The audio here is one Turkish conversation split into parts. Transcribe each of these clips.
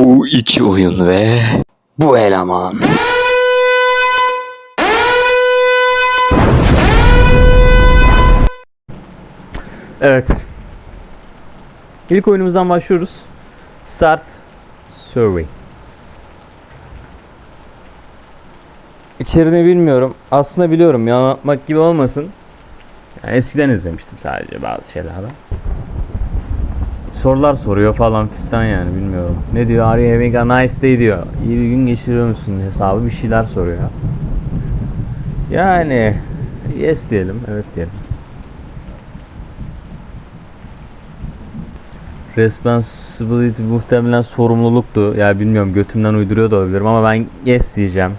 Bu iki oyun ve bu eleman. Evet. İlk oyunumuzdan başlıyoruz. Start Survey. İçeriğini bilmiyorum. Aslında biliyorum. Yalanlatmak gibi olmasın. Yani eskiden izlemiştim sadece bazı şeylerden. Sorular soruyor falan fistan yani bilmiyorum. Ne diyor? Are you having a nice day diyor. İyi bir gün geçiriyor musun hesabı bir şeyler soruyor. Yani yes diyelim, evet diyelim. Responsibility muhtemelen sorumluluktu. Ya bilmiyorum götümden uyduruyor da olabilirim ama ben yes diyeceğim.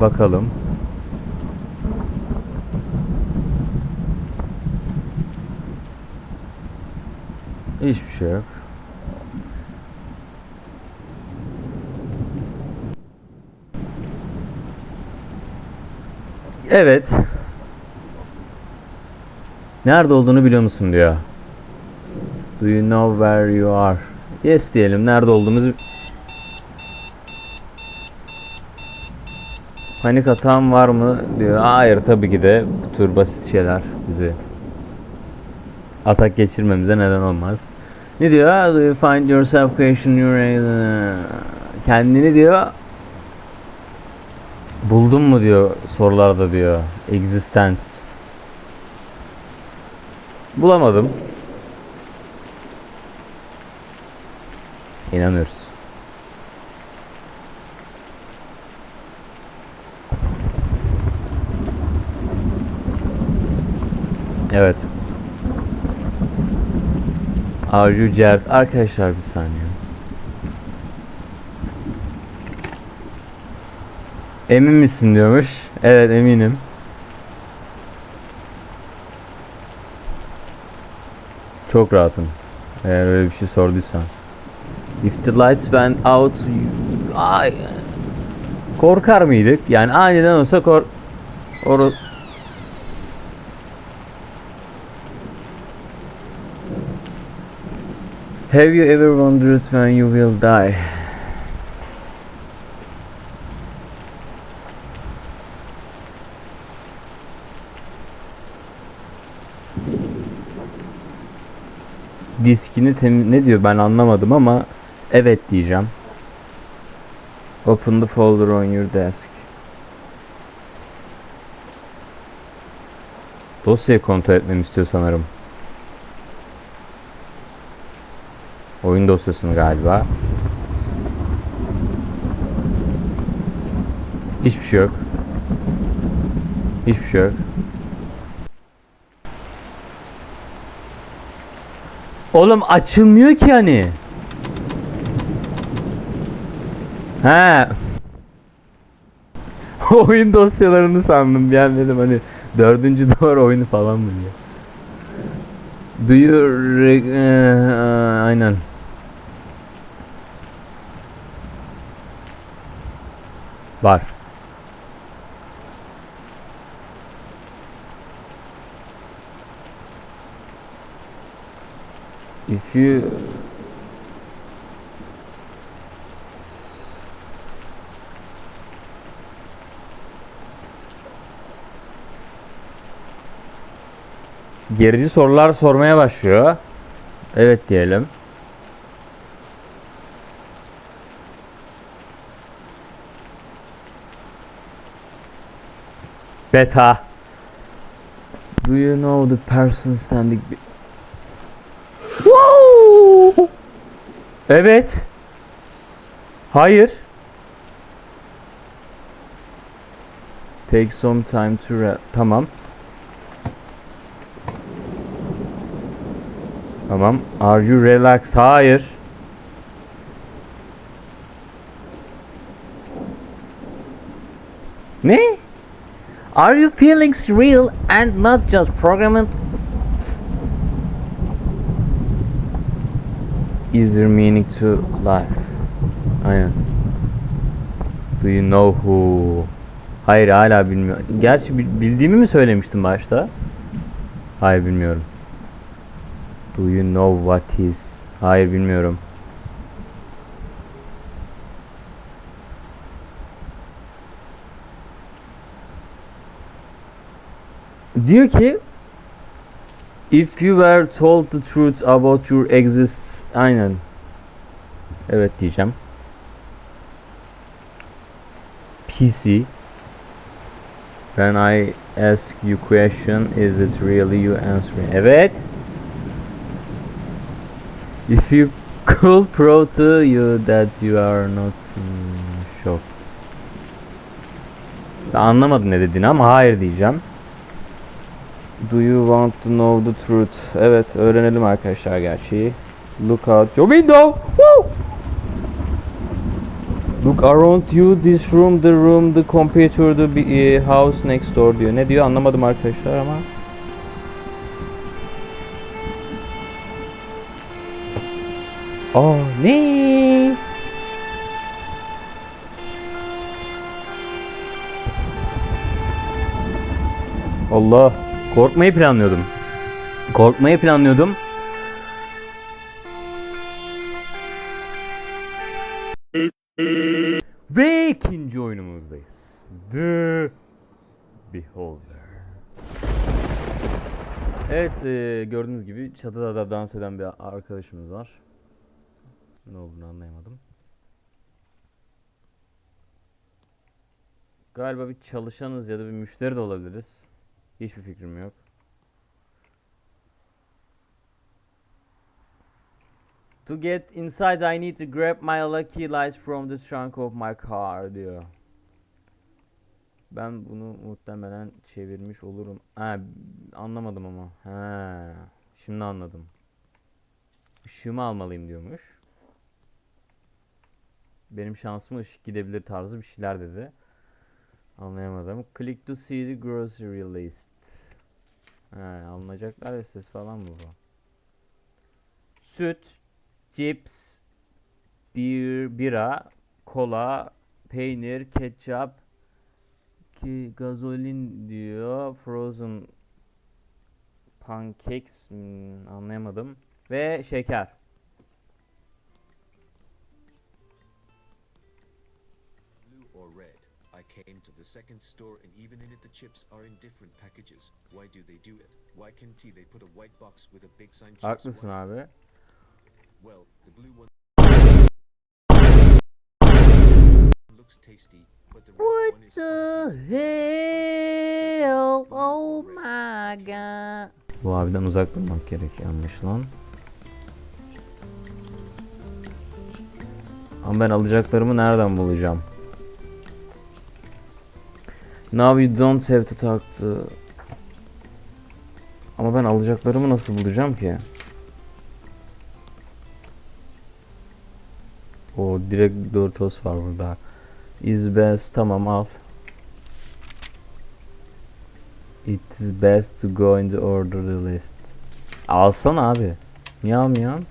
Bakalım. Hiçbir şey yok. Evet. Nerede olduğunu biliyor musun diyor. Do you know where you are? Yes diyelim. Nerede olduğumuzu Panik atağım var mı diyor. Hayır tabii ki de bu tür basit şeyler bizi atak geçirmemize neden olmaz. Ne diyor? Do you find yourself question your kendini diyor buldun mu diyor sorularda diyor. Existence. Bulamadım. İnanıyoruz. Evet. Are you Jared? Arkadaşlar bir saniye. Emin misin diyormuş. Evet eminim. Çok rahatım. Eğer öyle bir şey sorduysan. If the lights went out you- Ay. Korkar mıydık? Yani aniden olsa kor... Oru... Have you ever wondered when you will die? Diskini tem ne diyor ben anlamadım ama evet diyeceğim. Open the folder on your desk. Dosyayı kontrol etmemi istiyor sanırım. Oyun dosyasını galiba. Hiçbir şey yok. Hiçbir şey yok. Oğlum açılmıyor ki hani. He. oyun dosyalarını sandım an dedim hani dördüncü duvar oyunu falan mı diye. Do you Eee, aynen. Var. If you Gerici sorular sormaya başlıyor. Evet diyelim. Beta. Do you know the person standing Wow! Evet. Hayır. Take some time to Tamam. Tamam. Are you relax? Hayır. Ne? Are your feelings real and not just programmed? Is there meaning to life? Aynen. Do you know who? Hayır hala bilmiyorum. Gerçi bi- bildiğimi mi söylemiştim başta? Hayır bilmiyorum. Do you know what is? Hayır bilmiyorum. Diyor ki If you were told the truth about your existence Aynen. Evet diyeceğim. PC When I ask you question is it really you answering? Evet. If you could prove to you that you are not shocked anlamadım ne dediğini ama hayır diyeceğim Do you want to know the truth? Evet, öğrenelim arkadaşlar gerçeği. Look out your window. Woo! Look around you, this room, the room, the computer, the eh, house next door diyor. Ne diyor anlamadım arkadaşlar ama. Aa ne? Allah. Korkmayı planlıyordum. Korkmayı planlıyordum. Ve ikinci oyunumuzdayız. The Beholder. Evet e, gördüğünüz gibi çatıda da dans eden bir arkadaşımız var. Ne olduğunu anlayamadım. Galiba bir çalışanız ya da bir müşteri de olabiliriz. Hiçbir fikrim yok. To get inside I need to grab my lucky lights from the trunk of my car diyor. Ben bunu muhtemelen çevirmiş olurum. Ha, anlamadım ama. Ha, şimdi anladım. Işığımı almalıyım diyormuş. Benim şansıma ışık gidebilir tarzı bir şeyler dedi. Anlayamadım. Click to see the grocery list. He, alınacaklar listesi falan mı bu? Süt, cips, bir, bira, kola, peynir, ketçap, ki gazolin diyor. Frozen pancakes hmm, anlayamadım. Ve şeker. Came to the second store and even in it the chips are in different packages. Why do they do it? Why can't they put a white box with a big sign chips? Haklısın abi. Well, the blue one looks tasty, but the red What one is the spicy. hell? Oh my god. Bu abiden uzak durmak gerekiyor anlaşılan. Ama ben alacaklarımı nereden bulacağım? Now you don't have to talk to... Ama ben alacaklarımı nasıl bulacağım ki? O direkt Doritos var burada. Is best tamam al. It is best to go in the order the list. Alsana abi. Niye almıyorsun?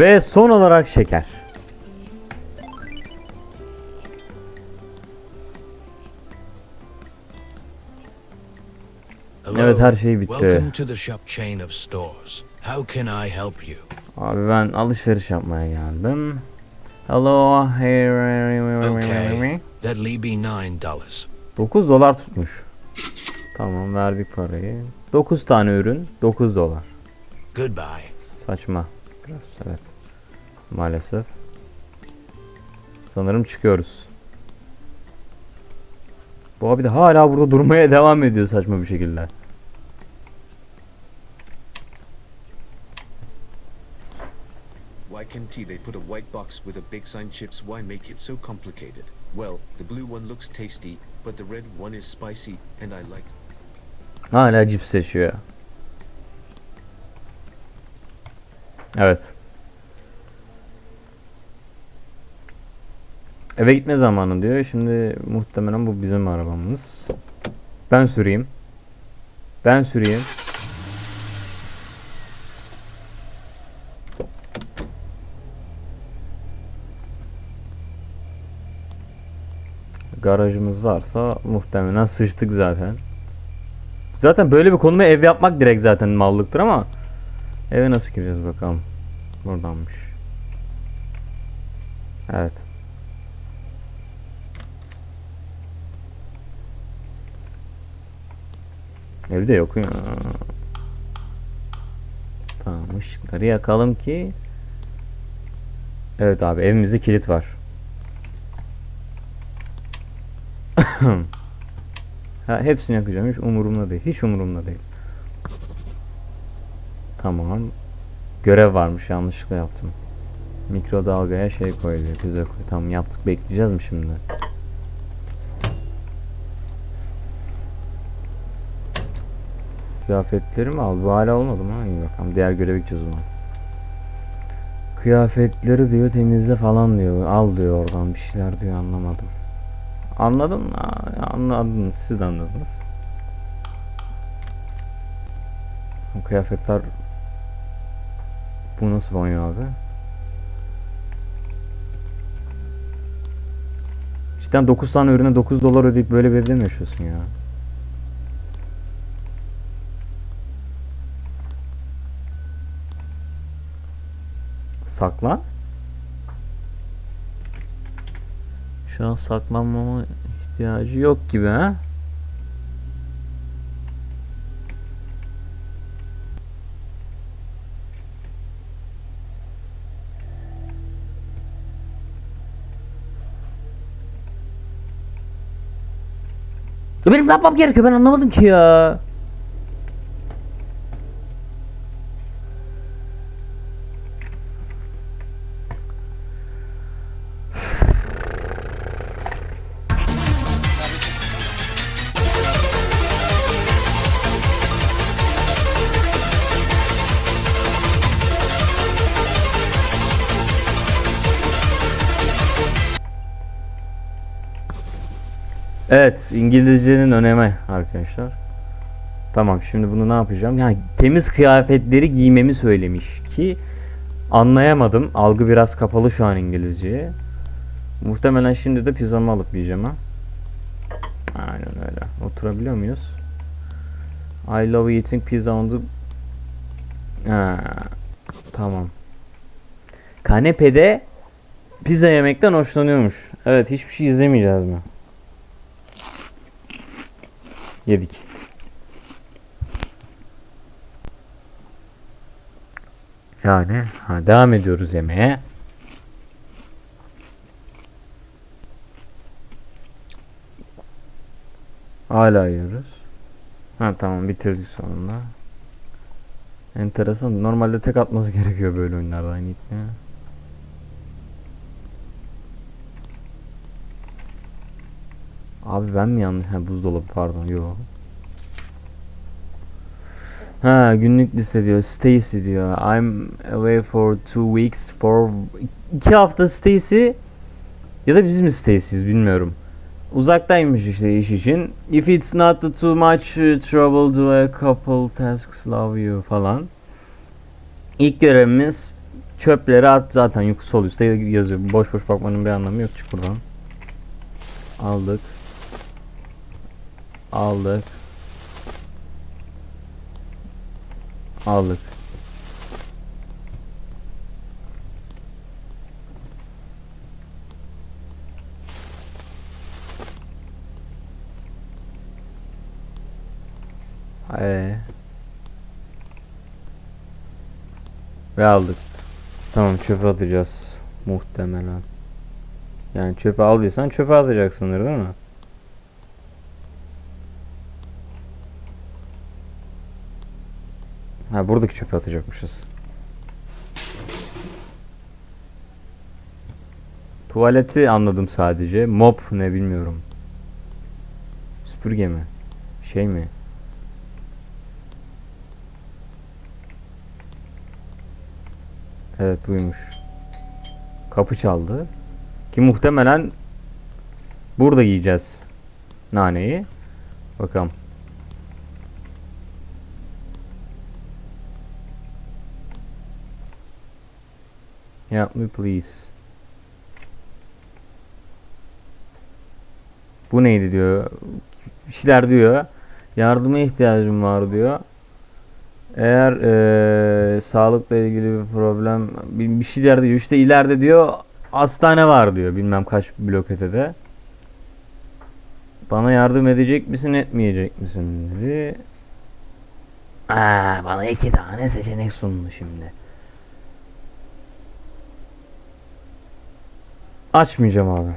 Ve son olarak şeker. Evet her şey bitti. Abi ben alışveriş yapmaya geldim. Hello. Okay. That'll be nine dollars. 9 dolar tutmuş. Tamam verdik parayı. 9 tane ürün 9 dolar. Goodbye. Saçma. Biraz evet. Maalesef. Sanırım çıkıyoruz. Bu abi de hala burada durmaya devam ediyor saçma bir şekilde. Why can't they put a white box with a big sign chips? Why make it so complicated? Well, the blue one looks tasty, but the red one is spicy, and I like Hala cips seçiyor. Evet. Eve gitme zamanı diyor. Şimdi muhtemelen bu bizim arabamız. Ben süreyim. Ben süreyim. Garajımız varsa muhtemelen sıçtık zaten. Zaten böyle bir konuma ev yapmak direkt zaten mallıktır ama eve nasıl gireceğiz bakalım. Buradanmış. Evet. Evde yok ya. Tamam ışıkları yakalım ki Evet abi evimizde kilit var. Ha, hepsini yakacağım. Hiç umurumda değil. Hiç umurumda değil. Tamam. Görev varmış. Yanlışlıkla yaptım. Mikrodalgaya şey koyuyor. Pizza koy. Tamam yaptık. Bekleyeceğiz mi şimdi? Kıyafetleri mi al? Bu hala olmadı mı? İyi bakalım. Diğer görevi gideceğiz o. Kıyafetleri diyor temizle falan diyor. Al diyor oradan bir şeyler diyor anlamadım. Anladım. Anladınız. Siz de anladınız. Bu kıyafetler bu nasıl banyo abi? Cidden 9 tane ürüne 9 dolar ödeyip böyle bir evde mi yaşıyorsun ya? Saklan. Şu an saklanmama ihtiyacı yok gibi ha? Benim ne yapmam gerekiyor ben anlamadım ki ya. Evet, İngilizcenin önemi arkadaşlar. Tamam, şimdi bunu ne yapacağım? Yani temiz kıyafetleri giymemi söylemiş ki anlayamadım. Algı biraz kapalı şu an İngilizceye. Muhtemelen şimdi de pizzamı alıp yiyeceğim ha. Aynen öyle. Oturabiliyor muyuz? I love eating pizza on the... Ha, tamam. Kanepede pizza yemekten hoşlanıyormuş. Evet, hiçbir şey izlemeyeceğiz mi? Yedik. Yani ha, devam ediyoruz yemeğe. Hala yiyoruz. Ha tamam bitirdik sonunda. Enteresan. Normalde tek atması gerekiyor böyle oyunlarda aynı Abi ben mi yanlış? Ha buzdolabı pardon. Yo. Ha günlük liste diyor. Stacy diyor. I'm away for two weeks for iki hafta Stacy ya da biz mi Stacy'yiz bilmiyorum. Uzaktaymış işte iş için. If it's not too much trouble do a couple tasks love you falan. İlk görevimiz çöpleri at zaten yuk sol üstte yazıyor. Boş boş bakmanın bir anlamı yok. Çık buradan. Aldık. Aldık. Aldık. Ee. Ve aldık. Tamam çöpe atacağız. Muhtemelen. Yani çöpe aldıysan çöpe atacaksındır değil mi? Ha buradaki çöpe atacakmışız. Tuvaleti anladım sadece. Mop ne bilmiyorum. Süpürge mi? Şey mi? Evet buymuş. Kapı çaldı. Ki muhtemelen burada yiyeceğiz naneyi. Bakalım. Help me please. Bu neydi diyor. Bir şeyler diyor. Yardıma ihtiyacım var diyor. Eğer eee, sağlıkla ilgili bir problem bir, bir şeyler diyor. İşte ileride diyor hastane var diyor. Bilmem kaç blok ötede. Bana yardım edecek misin etmeyecek misin dedi. Aa, bana iki tane seçenek sundu şimdi. Açmayacağım abi.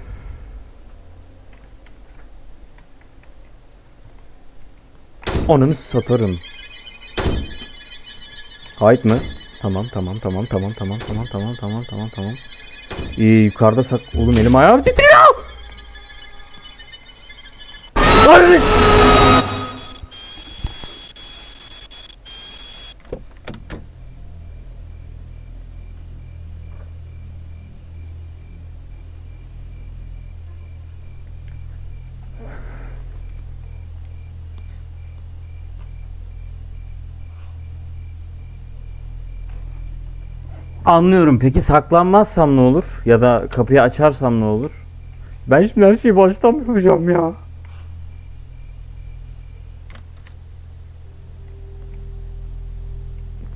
Onu satarım. Kayıt mı? Tamam tamam tamam tamam tamam tamam tamam tamam tamam tamam. İyi yukarıda sak... Oğlum elim ayağım titriyor. Ay! Anlıyorum. Peki saklanmazsam ne olur? Ya da kapıyı açarsam ne olur? Ben şimdi her şeyi baştan mı yapacağım ya?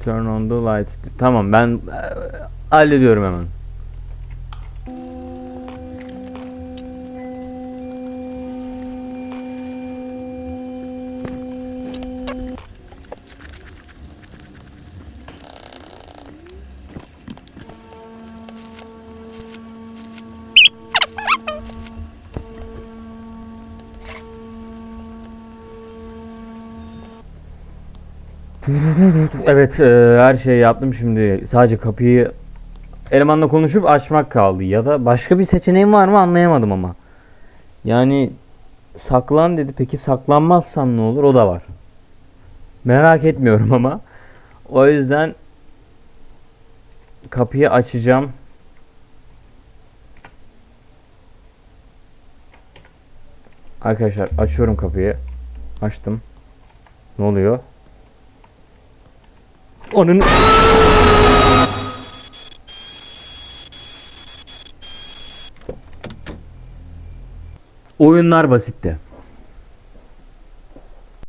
Turn on the lights. Tamam ben eee, hallediyorum hemen. E, her şeyi yaptım şimdi. Sadece kapıyı elemanla konuşup açmak kaldı. Ya da başka bir seçeneğim var mı anlayamadım ama. Yani saklan dedi. Peki saklanmazsam ne olur? O da var. Merak etmiyorum ama. O yüzden kapıyı açacağım. Arkadaşlar açıyorum kapıyı. Açtım. Ne oluyor? Onun Oyunlar basitti.